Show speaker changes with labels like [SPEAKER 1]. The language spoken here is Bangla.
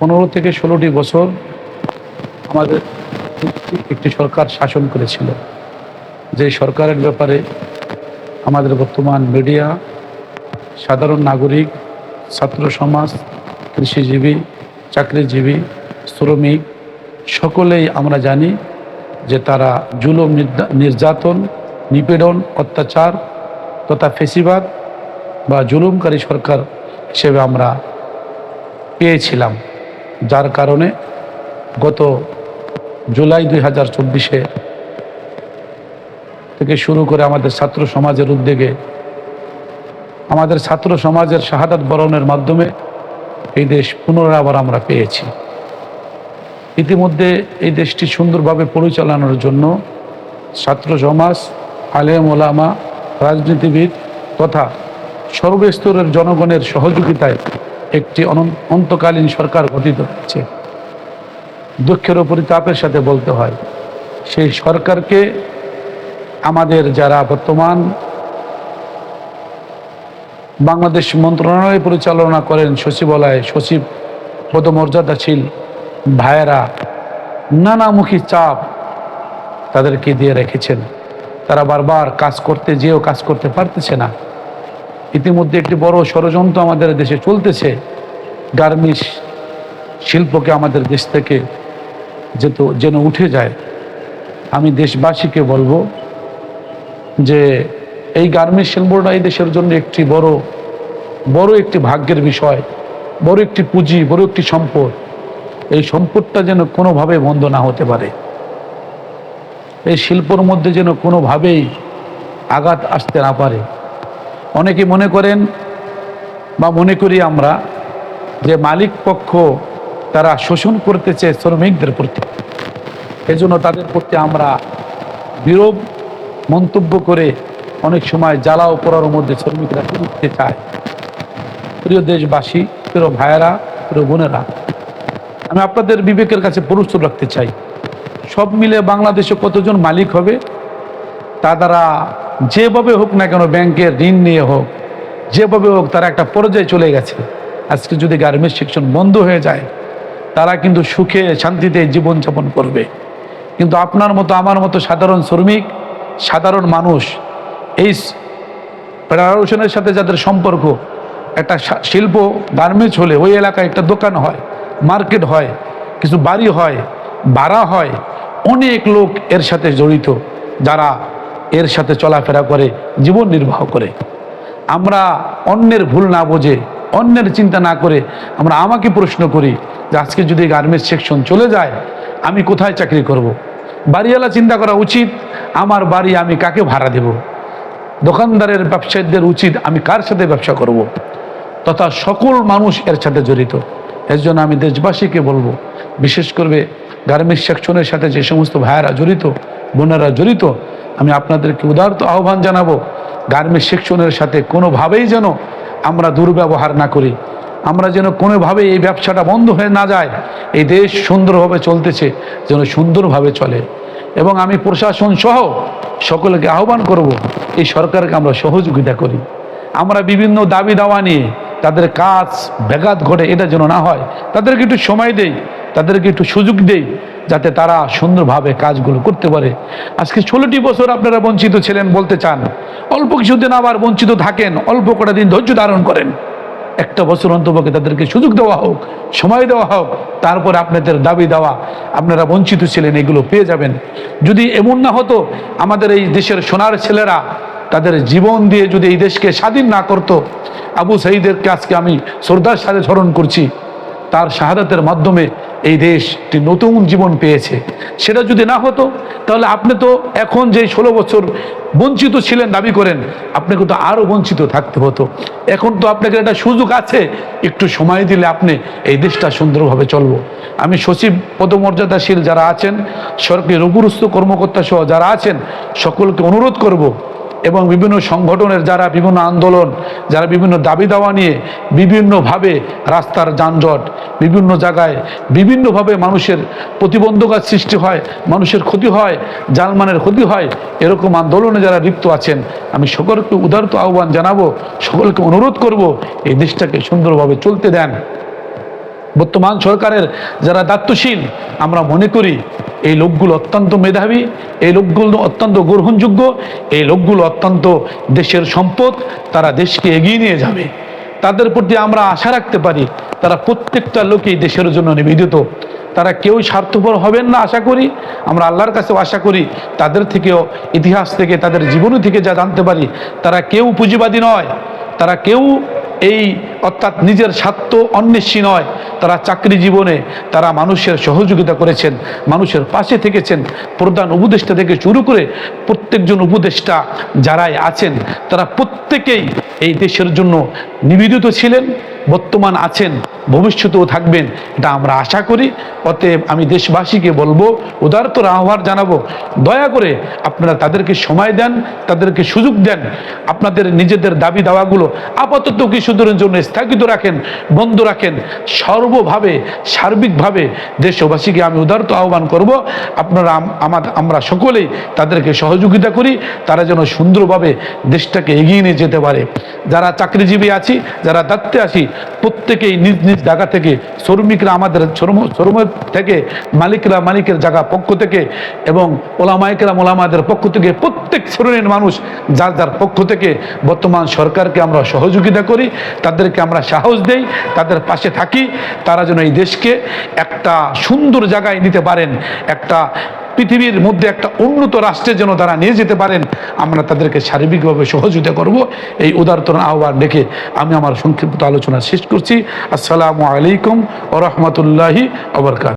[SPEAKER 1] পনেরো থেকে ষোলোটি বছর আমাদের একটি সরকার শাসন করেছিল। যে সরকারের ব্যাপারে আমাদের বর্তমান মিডিয়া, সাধারণ নাগরিক, ছাত্র সমাজ, কৃষিজীবী, চাকরিজীবী, শ্রমিক, সকলেই আমরা জানি যে তারা জুলুম নির্যা- নির্যাতন, নিপীড়ন, অত্যাচার তথা ফেসিবাদ বা জুলুমকারী সরকার হিসেবে আমরা পেয়েছিলাম। যার কারণে গত জুলাই দুই হাজার চব্বিশে থেকে শুরু করে আমাদের ছাত্র সমাজের উদ্যোগে, আমাদের ছাত্র সমাজের শাহাদাত বরণের মাধ্যমে এই দেশ পুনরায় আবার আমরা পেয়েছি। ইতিমধ্যে এই দেশটি সুন্দরভাবে পরিচালনার জন্য ছাত্র সমাজ, আলেম, ওলামা, রাজনীতিবিদ তথা সর্বস্তরের জনগণের সহযোগিতায় একটি অন্তকালীন সরকার গঠিত হচ্ছে। দুঃখের পরিতাপের সাথে বলতে হয়। সেই সরকারকে আমাদের যারা বর্তমান বাংলাদেশ মন্ত্রণালয় পরিচালনা করেন সচিবালয় সচিব পদমর্যাদাশীল ভাইয়েরা, নানামুখী চাপ তাদেরকে দিয়ে রেখেছেন। তারা বারবার কাজ করতে যেও কাজ করতে পারতেছে না। ইতিমধ্যে একটি বড় ষড়যন্ত্র আমাদের দেশে চলতেছে। গার্মেন্টস শিল্পকে আমাদের দেশ থেকে যেত, যেন উঠে যায়। আমি দেশবাসীকে বলব যে, এই গার্মেন্টস শিল্পটা এই দেশের জন্য একটি বড় বড় একটি ভাগ্যের বিষয়, বড় একটি পুঁজি, বড় একটি সম্পদ। এই সম্পদটা যেন কোনোভাবে বন্ধ না হতে পারে। এই শিল্পর মধ্যে যেন কোনোভাবেই আঘাত আসতে না পারে। অনেকে মনে করেন বা মনে করি আমরা যে মালিক পক্ষ তারা শোষণ করতে করতেছে শ্রমিকদের প্রতি। এজন্য তাদের প্রতি আমরা বিরূপ মন্তব্য করে অনেক সময় জ্বালা ও পড়ার মধ্যে শ্রমিকরা উঠতে চায়। প্রিয় দেশবাসী, প্রিয় ভাইয়েরা, প্রিয় বোনেরা, আমি আপনাদের বিবেকের কাছে প্রশ্ন রাখতে চাই। সব মিলে বাংলাদেশে কতজন মালিক হবে? তা দ্বারা যেভাবে হোক না কেন ব্যাংকের ঋণ নিয়ে হোক, যেভাবে হোক তারা একটা পর্যায়ে চলে গেছে। আজকে যদি গার্মেন্টস সেকশন বন্ধ হয়ে যায়, তারা কিন্তু সুখে শান্তিতে জীবনযাপন করবে। কিন্তু আপনার মতো, আমার মতো সাধারণ শ্রমিক, সাধারণ মানুষ, এই ফেডারেশনের সাথে যাদের সম্পর্ক, একটা শিল্প গার্মেন্টস হলে ওই এলাকায় একটা দোকান হয়, মার্কেট হয়, কিছু বাড়ি হয়, ভাড়া হয়, অনেক লোক এর সাথে জড়িত, যারা এর সাথে চলাফেরা করে, জীবন নির্বাহ করে আমরা অন্যের ভুল না বোঝে, অন্যের চিন্তা না করে আমরা আমাকে প্রশ্ন করি যে আজকে যদি গার্মেন্টস সেকশন চলে যায়, আমি কোথায় চাকরি করব। বাড়িওয়ালা চিন্তা করা উচিত, আমার বাড়ি আমি কাকে ভাড়া দেব দোকানদারের ব্যবসায়ীদের উচিত আমি কার সাথে ব্যবসা করব। তথা সকল মানুষ এর সাথে জড়িত এর জন্য আমি দেশবাসীকে বলব, বিশেষ করে গার্মেন্টস সেকশনের সাথে যে সমস্ত ভাইয়েরা জড়িত, বোনেরা জড়িত আমি আপনাদেরকে উদারত আহ্বান জানাব, গার্মেন্টস সেকশনের সাথে কোনোভাবেই যেন আমরা দুর্ব্যবহার না করি। আমরা যেন কোনোভাবে এই ব্যবসাটা বন্ধ হয়ে না যায়। এই দেশ সুন্দরভাবে চলতেছে, যেন সুন্দরভাবে চলে। এবং আমি প্রশাসন সহ সকলকে আহ্বান করব, এই সরকারকে আমরা সহযোগিতা করি। আমরা বিভিন্ন দাবি দাওয়া নিয়ে তাদের কাজ ব্যাঘাত ঘটে, এটা যেন না হয়। তাদেরকে একটু সময় দেই, তাদেরকে একটু সুযোগ দেই, যাতে তারা সুন্দরভাবে কাজগুলো করতে পারে। আজকে ষোলোটি বছর আপনারা বঞ্চিত ছিলেন বলতে চান। অল্প কিছুদিন আবার বঞ্চিত থাকেন, অল্প কটা দিন ধৈর্য ধারণ করেন। একটা বছর অন্তপক্ষে তাদেরকে সুযোগ দেওয়া হোক, সময় দেওয়া হোক, তারপরে আপনাদের দাবি দেওয়া, আপনারা বঞ্চিত ছিলেন, এগুলো পেয়ে যাবেন। যদি এমন না হতো, আমাদের এই দেশের সোনার ছেলেরা তাদের জীবন দিয়ে যদি এই দেশকে স্বাধীন না করতো, আবু সাইদেরকে আজকে আমি শ্রদ্ধার সাথে স্মরণ করছি। তার শাহাদাতের মাধ্যমে এই দেশ একটি নতুন জীবন পেয়েছে। সেটা যদি না হতো, তাহলে আপনি তো এখন যে ষোলো বছর বঞ্চিত ছিলেন, দাবি করেন, আপনাকে তো আরও বঞ্চিত থাকতে হতো। এখন তো আপনাকে একটা সুযোগ আছে, একটু সময় দিলে আপনি এই দেশটা সুন্দরভাবে চলবো। আমি সচিব পদমর্যাদাশীল যারা আছেন, সরকারি উপরস্থ কর্মকর্তা সহ যারা আছেন, সকলকে অনুরোধ করব এবং বিভিন্ন সংগঠনের যারা বিভিন্ন আন্দোলন, যারা বিভিন্ন দাবি দাওয়া নিয়ে বিভিন্নভাবে রাস্তার যানজট, বিভিন্ন জায়গায় বিভিন্নভাবে মানুষের প্রতিবন্ধকার সৃষ্টি হয়, মানুষের ক্ষতি হয় জানমানের ক্ষতি হয়, এরকম আন্দোলনে যারা লিপ্ত আছেন, আমি সকলকে উদারত আহ্বান জানাব, সকলকে অনুরোধ করব এই দেশটাকে সুন্দরভাবে চলতে দেন। বর্তমান সরকারের যারা দায়িত্বশীল, আমরা মনে করি এই লোকগুলো অত্যন্ত মেধাবী, এই লোকগুলো অত্যন্ত গ্রহণযোগ্য, এই লোকগুলো অত্যন্ত দেশের সম্পদ, তারা দেশকে এগিয়ে নিয়ে যাবে। তাদের প্রতি আমরা আশা রাখতে পারি, তারা প্রত্যেকটা লোকই দেশের জন্য নিবেদিত। তারা কেউ স্বার্থপর হবেন না আশা করি। আমরা আল্লাহর কাছেও আশা করি, তাদের থেকেও ইতিহাস থেকে, তাদের জীবনী থেকে যা জানতে পারি, তারা কেউ পুঁজিবাদী নয়। তারা কেউ এই অর্থাৎ নিজের স্বার্থ অন্বেষী নয়, তারা চাকরি জীবনে তারা মানুষের সহযোগিতা করেছেন, মানুষের পাশে থেকেছেন, প্রধান উপদেষ্টা থেকে শুরু করে প্রত্যেকজন উপদেষ্টা যারাই আছেন, তারা প্রত্যেকেই এই দেশের জন্য নিবেদিত ছিলেন, বর্তমান আছেন, ভবিষ্যতেও থাকবেন, এটা আমরা আশা করি। অতএব আমি দেশবাসীকে বলব উদারতর আহ্বান জানাব, দয়া করে আপনারা তাদেরকে সময় দেন, তাদেরকে সুযোগ দেন, আপনাদের নিজেদের দাবি দাওয়াগুলো আপাতত কিছুদিনের জন্য স্থগিত রাখেন, বন্ধ রাখেন। সর্বভাবে, সার্বিকভাবে দেশবাসীকে আমি উদারত আহ্বান করব। আপনারা আমার আমরা সকলেই তাদেরকে সহযোগিতা করি। তারা যেন সুন্দরভাবে দেশটাকে এগিয়ে নিয়ে যেতে পারে। যারা চাকরিজীবী আছি, যারা দায়িত্বে আছি, প্রত্যেকেই নিজ নিজ জায়গা থেকে, শ্রমিকরা আমাদের শ্রম থেকে, মালিকরা মালিকের জায়গা পক্ষ থেকে এবং ওলামাইকরা ওলামাদের পক্ষ থেকে প্রত্যেক শ্রেণির মানুষ যার যার পক্ষ থেকে বর্তমান সরকারকে আমরা সহযোগিতা করি, তাদেরকে আমরা সাহস দেই, তাদের পাশে থাকি, তারা যেন এই দেশকে একটা সুন্দর জায়গায় নিতে পারেন, একটা পৃথিবীর মধ্যে একটা উন্নত রাষ্ট্রে যেন তারা নিয়ে যেতে পারেন, আমরা তাদেরকে সার্বিকভাবে সহযোগিতা করব। এই উদারতন আহ্বান রেখে আমি আমার সংক্ষিপ্ত আলোচনা শেষ করছি। আসসালামু আলাইকুম ও রহমতুল্লাহি আবরকাত